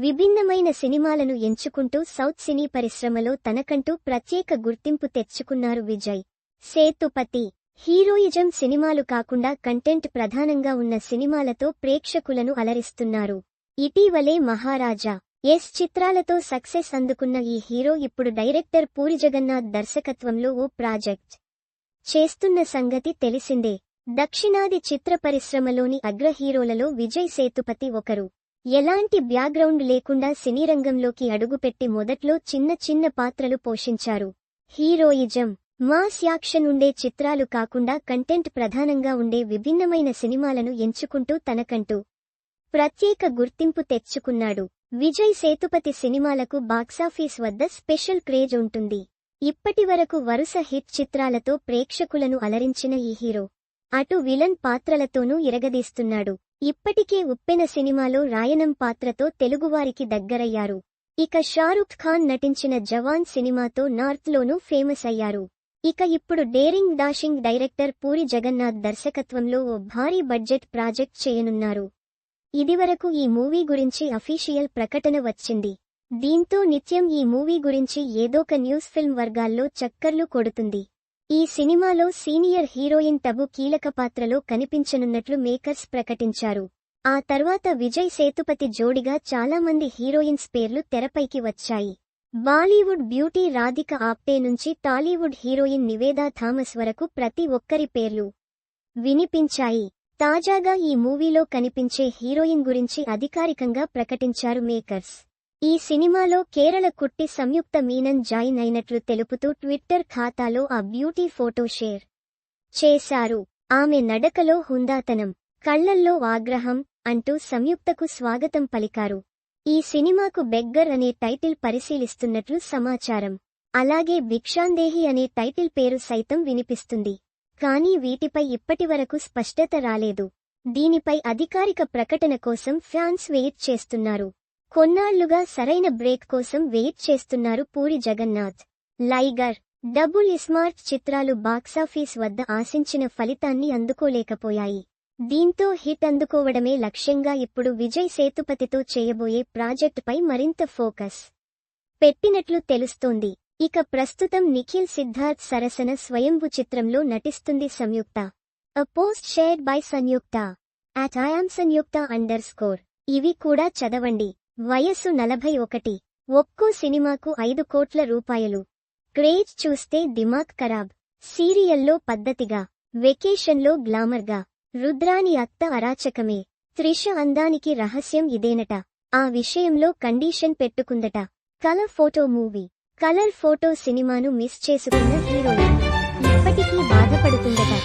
విభిన్నమైన సినిమాలను ఎంచుకుంటూ సౌత్ సినీ పరిశ్రమలో తనకంటూ ప్రత్యేక గుర్తింపు తెచ్చుకున్నారు విజయ్. సేతుపతి. హీరోయిజం సినిమాలు కాకుండా కంటెంట్ ప్రధానంగా ఉన్న సినిమాలతో ప్రేక్షకులను అలరిస్తున్నారు. ఇటీవలే మహారాజా. ఎస్ చిత్రాలతో సక్సెస్ అందుకున్న ఈ హీరో ఇప్పుడు డైరెక్టర్ పూరి జగన్నాథ్ దర్శకత్వంలో ఓ ప్రాజెక్ట్ చేస్తున్న సంగతి తెలిసిందే. దక్షిణాది చిత్ర పరిశ్రమలోని అగ్ర హీరోలలో విజయ్ సేతుపతి ఒకరు. ఎలాంటి బ్యాక్గ్రౌండ్ లేకుండా సినీ రంగంలోకి అడుగుపెట్టి మొదట్లో చిన్న చిన్న పాత్రలు పోషించారు. హీరోయిజం మాస్ యాక్షన్ ఉండే చిత్రాలు కాకుండా కంటెంట్ ప్రధానంగా ఉండే విభిన్నమైన సినిమాలను ఎంచుకుంటూ తనకంటూ ప్రత్యేక గుర్తింపు తెచ్చుకున్నాడు. విజయ్ సేతుపతి సినిమాలకు బాక్సాఫీస్ వద్ద స్పెషల్ క్రేజ్ ఉంటుంది. ఇప్పటివరకు వరుస హిట్ చిత్రాలతో ప్రేక్షకులను అలరించిన ఈ హీరో అటు విలన్ పాత్రలతోనూ ఇరగదీస్తున్నాడు. ఇప్పటికే ఉప్పెన సినిమాలో రాయనం పాత్రతో తెలుగువారికి దగ్గరయ్యారు. ఇక షారుఖ్ ఖాన్ నటించిన జవాన్ సినిమాతో నార్త్లోనూ ఫేమస్ అయ్యారు. ఇక ఇప్పుడు daring dashing director Puri Jagannadh దర్శకత్వంలో ఓ భారీ బడ్జెట్ ప్రాజెక్ట్ చేయనున్నారు. ఇదివరకు ఈ మూవీ గురించి అఫీషియల్ ప్రకటన వచ్చింది. దీంతో నిత్యం ఈ మూవీ గురించి ఏదోక న్యూస్ ఫిల్మ్ వర్గాల్లో చక్కర్లు కొడుతుంది. ఈ సినిమాలో సీనియర్ హీరోయిన్ టబు కీలక పాత్రలో కనిపించనున్నట్లు మేకర్స్ ప్రకటించారు. ఆ తర్వాత విజయ్ సేతుపతి జోడిగా చాలామంది హీరోయిన్స్ పేర్లు తెరపైకి వచ్చాయి. బాలీవుడ్ బ్యూటీ రాధిక ఆప్టే నుంచి టాలీవుడ్ హీరోయిన్ నివేదా థామస్ వరకు ప్రతి ఒక్కరి పేర్లు వినిపించాయి. తాజాగా ఈ మూవీలో కనిపించే హీరోయిన్ గురించి అధికారికంగా ప్రకటించారు మేకర్స్. ఈ సినిమాలో కేరళ కుట్టి సంయుక్త మీనన్ జాయిన్ అయినట్లు తెలుపుతూ ట్విట్టర్ ఖాతాలో ఆ బ్యూటీ ఫోటో షేర్ చేశారు. ఆమె నడకలో హుందాతనం కళ్ళల్లో ఆగ్రహం అంటూ సంయుక్తకు స్వాగతం పలికారు. ఈ సినిమాకు బెగ్గర్ అనే టైటిల్ పరిశీలిస్తున్నట్లు సమాచారం. అలాగే భిక్షాందేహి అనే టైటిల్ పేరు సైతం వినిపిస్తుంది. కానీ వీటిపై ఇప్పటివరకు స్పష్టత రాలేదు. దీనిపై అధికారిక ప్రకటన కోసం ఫ్యాన్స్ వెయిట్ చేస్తున్నారు. కొన్నాళ్ళుగా సరైన బ్రేక్ కోసం వెయిట్ చేస్తున్నారు Puri Jagannadh. Liger Double iSmart చిత్రాలు బాక్సాఫీస్ వద్ద ఆశించిన ఫలితాన్ని అందుకోలేకపోయాయి. దీంతో హిట్ అందుకోవడమే లక్ష్యంగా ఇప్పుడు విజయ్ సేతుపతితో చేయబోయే ప్రాజెక్టుపై మరింత ఫోకస్ పెట్టినట్లు తెలుస్తోంది. ఇక ప్రస్తుతం నిఖిల్ సిద్ధార్థ్ సరసన స్వయంభు చిత్రంలో నటిస్తుంది Samyuktha. A post shared by Samyuktha at I am Samyuktha underscore ఇవి కూడా చదవండి. వయస్సు నలభై ఒకటి. ఒక్కో సినిమాకు ఐదు కోట్ల రూపాయలు. క్రేజ్ చూస్తే దిమాగ్ ఖరాబ్. సీరియల్లో పద్ధతిగా వెకేషన్లో గ్లామర్గా. రుద్రాని అత్త అరాచకమే. త్రిష అందానికి రహస్యం ఇదేనట. ఆ విషయంలో condition పెట్టుకుందట. Colour Photo movie. Colour Photo సినిమాను మిస్ చేసుకున్న హీరోయిన్. ఇప్పటికీ బాధపడుతుందట.